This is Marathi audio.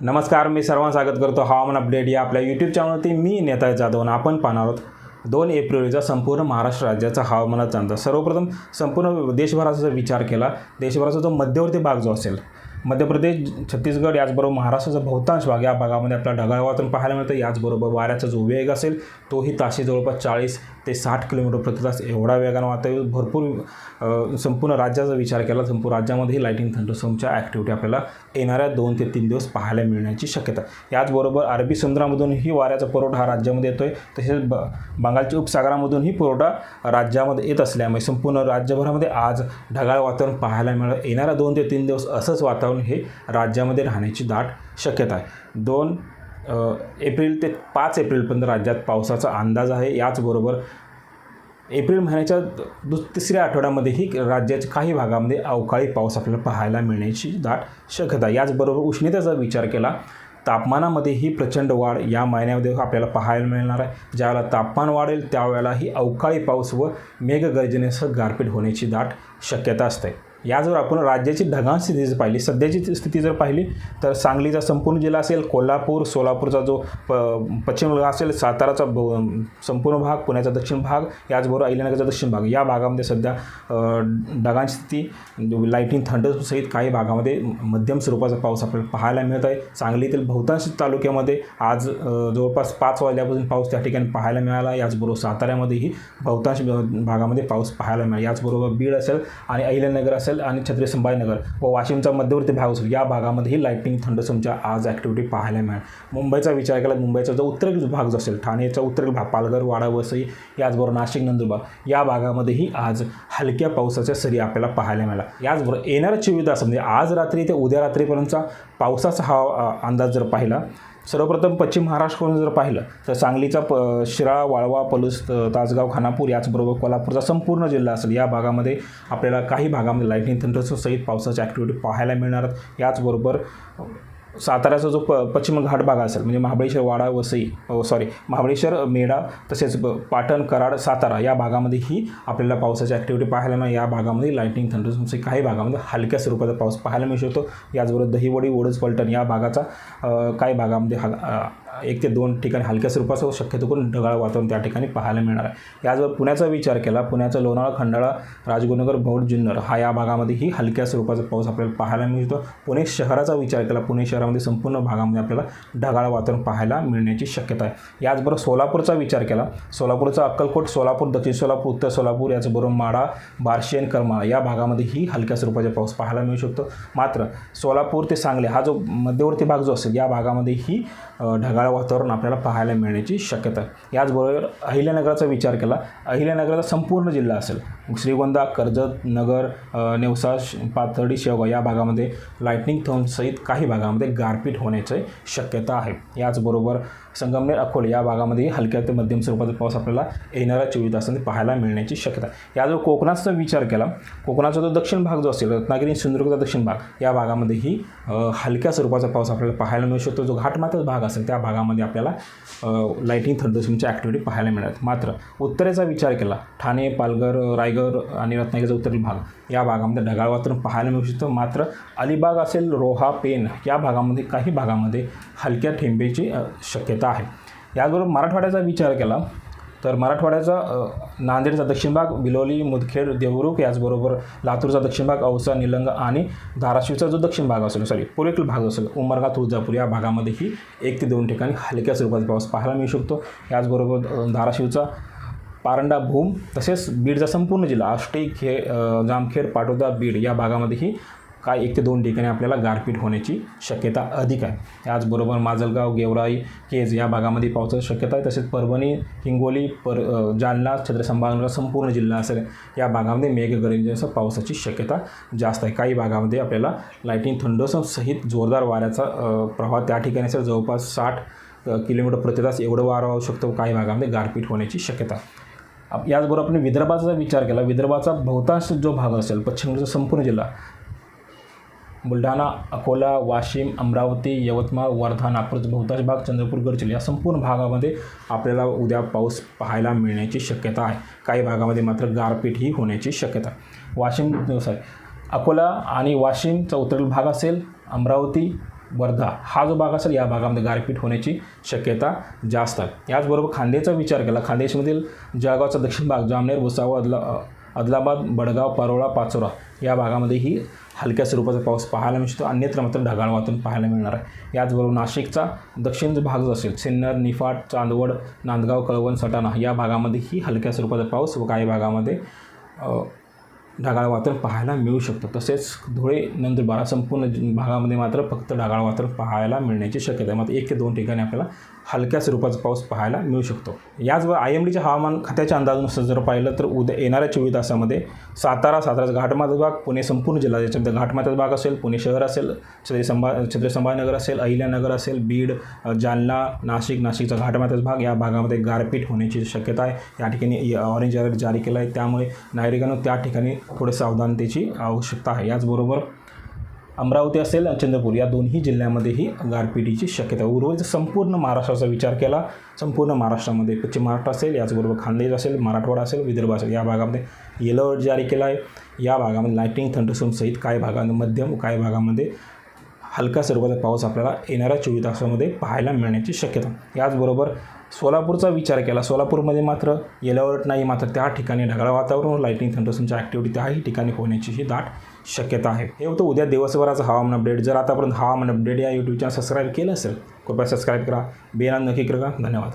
नमस्कार मी सर्वांना स्वागत करतो हवामान अपडेट या आपल्या यूट्यूब चॅनलवरती मी नेता जाधव आणि आपण पाहणार आहोत दोन एप्रिलचा संपूर्ण महाराष्ट्र राज्याचा हवामानाचा अंदाज. सर्वप्रथम संपूर्ण देशभराचा जर विचार केला. देशभराचा जो मध्यवर्ती भाग जो असेल मध्य प्रदेश छत्तीसगड याचबरोबर महाराष्ट्राचा बहुतांश भाग या भागामध्ये आपल्याला ढगाळ वातावरण पाहायला मिळतं. याचबरोबर वाऱ्याचा जो वेग असेल तोही ताशी जवळपास चाळीस ते साठ किलोमीटर प्रति तास एवढा वेगानं वाहता येईल भरपूर संपूर्ण राज्याचा विचार केला संपूर्ण राज्यामध्येही लाईटिंग थंडरस्टॉमच्या ॲक्टिव्हिटी आपल्याला येणाऱ्या दोन ते तीन दिवस पाहायला मिळण्याची शक्यता याचबरोबर अरबी समुद्रामधूनही वाऱ्याचा पुरवठा हा राज्यामध्ये येतो आहे तसेच ब बंगालच्या उपसागरामधूनही पुरवठा राज्यामध्ये येत असल्यामुळे संपूर्ण राज्यभरामध्ये आज ढगाळ वातावरण पाहायला मिळेल. येणाऱ्या दोन ते तीन दिवस असंच वातावरण हे राज्यामध्ये राहण्याची दाट शक्यता आहे. दोन एप्रिल ते पाच एप्रिलपर्यंत राज्यात पावसाचा अंदाज आहे. याचबरोबर एप्रिल महिन्याच्या दु तिसऱ्या आठवड्यामध्येही राज्याच्या काही भागामध्ये अवकाळी पाऊस आपल्याला पाहायला मिळण्याची दाट शक्यता याचबरोबर उष्णतेचा विचार केला तापमानामध्येही प्रचंड वाढ या महिन्यामध्ये आपल्याला पाहायला मिळणार आहे. ज्यावेळेला तापमान वाढेल त्यावेळेलाही अवकाळी पाऊस व मेघगर्जनेसह गारपीट होण्याची दाट शक्यता असते. या जर आपण राज्याची ढगाळ स्थिती जर पाहिली सध्याची स्थिती जर पाहिली तर सांगलीचा संपूर्ण जिल्हा असेल कोल्हापूर सोलापूरचा जो प पश्चिम भाग असेल साताराचा संपूर्ण भाग पुण्याचा दक्षिण भाग याचबरोबर अहिल्यानगरचा दक्षिण भाग या भागामध्ये सध्या ढगांची स्थिती लाईटिंग थंड सहित काही भागामध्ये मध्यम स्वरूपाचा पाऊस आपल्याला पाहायला मिळत आहे. सांगलीतील बहुतांश तालुक्यामध्ये आज जवळपास पाच वाजल्यापासून पाऊस त्या ठिकाणी पाहायला मिळाला याचबरोबर साताऱ्यामध्येही बहुतांश भागामध्ये पाऊस पाहायला मिळाला याचबरोबर बीड असेल आणि अहिल्यानगर असेल आणि छत्रपती संभाजीनगर व वाशिमचा मध्यवर्ती भाग असेल या भागामध्येही लाईटिंग थंडसमच्या आज ॲक्टिव्हिटी पाहायला मिळेल. मुंबईचा विचार केला मुंबईचा जो उत्तर भाग जो असेल ठाणेचा उत्तर भाग पालघर वाडा वसई याचबरोबर नाशिक नंदुरबार या भागामध्येही आज हलक्या पावसाच्या सरी आपल्याला पाहायला मिळाला याचबरोबर येणाऱ्या चोवीस तासामध्ये म्हणजे आज रात्री ते उद्या रात्रीपर्यंतचा पावसाचा हा अंदाज जर पाहिला सर्वप्रथम पश्चिम महाराष्ट्रकडून जर पाहिलं तर सांगलीचा प शिराळा वाळवा पलूस तासगाव खानापूर याचबरोबर कोल्हापूरचा संपूर्ण जिल्हा असेल या भागामध्ये आपल्याला काही भागामध्ये लाईटनिंग थंडरसह सहित पावसाची ॲक्टिव्हिटी पाहायला मिळणार. याचबरोबर साताऱ्याचा जो प पश्चिम घाट भाग असेल म्हणजे महाबळेश्वर वाडा वसई सॉरी महाबळेश्वर मेढा तसेच ब- पाटण कराड सातारा या भागामध्ये ही आपल्याला पावसाची ॲक्टिव्हिटी पाहायला मिळेल. या भागामध्ये लाईटनिंग थंडरसह काही भागामध्ये हलक्या स्वरूपाचा पाऊस पाहायला मिळू शकतो. याचबरोबर दहिवडी ओढस पलटण या भागाचा काही भागामध्ये हा एक ते दोन ठिकाणी हलक्या स्वरूपाचं शक्यतो करून ढगाळ वातावरण त्या ठिकाणी पाहायला मिळणार आहे. याचबरोबर पुण्याचा विचार केला पुण्याचा लोणावळा खंडाळा राजगुरुनगर भौड जुन्नर हा या भागामध्येही हलक्या स्वरूपाचा पाऊस आपल्याला पाहायला मिळतो. पुणे शहराचा विचार केला पुणे शहरामध्ये संपूर्ण भागामध्ये आपल्याला ढगाळ वातावरण पाहायला मिळण्याची शक्यता आहे. याचबरोबर सोलापूरचा विचार केला सोलापूरचा अक्कलकोट सोलापूर दक्षिण सोलापूर उत्तर सोलापूर याचबरोबर माडा बार्शी आणि करमाळा या भागामध्येही हलक्या स्वरूपाचा पाऊस पाहायला मिळू शकतो. मात्र सोलापूर ते सांगली हा जो मध्यवर्ती भाग जो असेल या भागामध्येही ही ढगाळ वातावरण आपल्याला पाहायला मिळण्याची शक्यता आहे. याचबरोबर अहिल्यानगराचा विचार केला अहिल्यानगराचा संपूर्ण जिल्हा असेल श्रीगोंदा कर्जत नगर नेवसा श- पाथर्डी शेवगाव या भागामध्ये लाईटनिंग थोनसहित काही भागामध्ये गारपीट होण्याची शक्यता आहे. याचबरोबर संगमनेर अकोले या भागामध्ये हलक्या ते मध्यम स्वरूपाचा पाऊस आपल्याला येणाऱ्या चोवीस तासांनी पाहायला मिळण्याची शक्यता याजवळ कोकणाचा विचार केला कोकणाचा जो दक्षिण भाग जो असेल रत्नागिरी सिंधुदुर्गचा दक्षिण भाग या भागामध्येही हलक्या स्वरूपाचा पाऊस आपल्याला पाहायला मिळू शकतो. जो घाटमाथ्याचा भाग असेल त्या भाग भागामध्ये आपल्याला लाईटिंग थंडरस्टॉमची ॲक्टिव्हिटी पाहायला मिळतात. मात्र उत्तरेचा विचार केला ठाणे पालघर रायगड आणि रत्नागिरीचा उत्तरील भाग या भागामध्ये ढगाळ वातावरण पाहायला मिळू शकतं. मात्र अलिबाग असेल रोहा पेन या भागामध्ये काही भागामध्ये हलक्या ठेंबेची शक्यता आहे. याचबरोबर मराठवाड्याचा विचार केला तर मराठवाड्याचा नांदेडचा दक्षिण भाग बिलोली मुदखेड देवरुख याचबरोबर लातूरचा दक्षिण भाग औसा निलंग आणि धाराशिवचा जो दक्षिण भाग असेल सॉरी पूर्वेकडील भाग असेल उमरगा तुळजापूर या भागामध्येही एक ते दोन ठिकाणी हलक्या स्वरूपाचा पाऊस पाहायला मिळू शकतो. याचबरोबर धाराशिवचा पारंडा भूम तसेच बीडचा संपूर्ण जिल्हा आष्टी खे जामखेड पाटोदा बीड या भागामध्येही काय एक ते दोन ठिकाणी आपल्याला गारपीट होण्याची शक्यता अधिक आहे. त्याचबरोबर माजलगाव गेवराई केज या भागामध्ये पावसाची शक्यता आहे. तसेच परभणी हिंगोली पर जालना छत्र संपूर्ण जिल्हा असेल या भागामध्ये मेघगर्जनेसह पावसाची शक्यता जास्त आहे. काही भागामध्ये आपल्याला लाईटिंग थंडोसम सहित जोरदार वाऱ्याचा प्रभाव प्रवाह त्या ठिकाणी असेल. जवळपास साठ किलोमीटर प्रतितास एवढं वारा होऊ शकतो. काही भागामध्ये गारपीट होण्याची शक्यता. आप- याचबरोबर आपण विदर्भाचा विचार केला विदर्भाचा बहुतांश जो भाग असेल पश्चिम संपूर्ण जिल्हा बुलढाणा अकोला वाशिम अमरावती यवतमाळ वर्धा नागपूरचा बहुतांश भाग चंद्रपूर गडचिरोली या संपूर्ण भागामध्ये आपल्याला उद्या पाऊस पाहायला मिळण्याची शक्यता आहे. काही भागामध्ये मात्र गारपीट ही होण्याची शक्यता वाशिम सॉरी अकोला आणि वाशिमचा उत्तरेल भाग असेल अमरावती वर्धा हा जो भाग असेल या भागामध्ये गारपीट होण्याची शक्यता जास्त आहे. याचबरोबर खांदेचा विचार केला. खान्देशमधील जळगावचा दक्षिण भाग जामनेर भुसावळ आदिलाबाद बडगाव परोळा पाचोरा या भागामध्येही हलक्या स्वरूपाचा पाऊस पाहायला मिळतो अन्यत्र मात्र ढगाळ वातावरण पाहायला मिळणार आहे. याचबरोबर नाशिकचा दक्षिण जो भाग जो असेल सिन्नर निफाड चांदवड नांदगाव कळवण सटाणा या भागामध्येही हलक्या स्वरूपाचा पाऊस व काही भागामध्ये ढगाळ वातावरण पाहायला मिळू शकतं. तसेच धुळे नंदुरबार संपूर्ण भागामध्ये मात्र फक्त ढगाळ वातावरण पाहायला मिळण्याची शक्यता आहे. मात्र एक ते दोन ठिकाणी आपल्याला हलक्या स्वरूपाचा पाऊस पाहायला मिळू शकतो. याचबरोबर आय एम डीच्या हवामान खात्याच्या अंदाजानुसार जर पाहिलं तर उद्या येणाऱ्या चोवीस तासामध्ये सातारा साताराचा घाटमाता भाग पुणे संपूर्ण जिल्हा ज्याच्यामध्ये घाटमाता भाग असेल पुणे शहर असेल छत्रपती संभा नगर संभाजीनगर असेल अहिल्यानगर असेल बीड जालना नाशिक नाशिकचा घाटमाताचा भाग या भागामध्ये गारपीट होण्याची शक्यता आहे. या ठिकाणी ऑरेंज अलर्ट जारी केला आहे. त्यामुळे नागरिकांना त्या ठिकाणी थोडे सावधानतेची आवश्यकता आहे. याचबरोबर अमरावती असेल चंद्रपूर या दोन्ही जिल्ह्यामध्येही गारपिटीची शक्यता उर्वरित संपूर्ण महाराष्ट्राचा विचार केला संपूर्ण महाराष्ट्रामध्ये पश्चिम महाराष्ट्र असेल याचबरोबर खानदेश असेल मराठवाडा असेल विदर्भ असेल या भागामध्ये येलो अलर्ट जारी केला आहे. या भागामध्ये लाईटिंग थंडरस्टोम सहित काही भागामध्ये मध्यम काही भागामध्ये हलका स्वरूपाचा पाऊस आपल्याला येणाऱ्या चोवीस तासामध्ये पाहायला मिळण्याची शक्यता याचबरोबर सोलापूरचा विचार केला. सोलापूरमध्ये मात्र येलो नाही मात्र त्या ठिकाणी ढगाळ वातावरण लाईटिंग थंडरस्टोमची ॲक्टिव्हिटी त्याही ठिकाणी होण्याचीही दाट शक्यता आहे. हे होतं उद्या दिवसभराचं हवामान अपडेट जर आतापर्यंत हवामान अपडेट या यूट्यूब चॅनल सबस्क्राईब केलं असेल कृपया सबस्क्राईब करा. बेनान नक्की करा. धन्यवाद.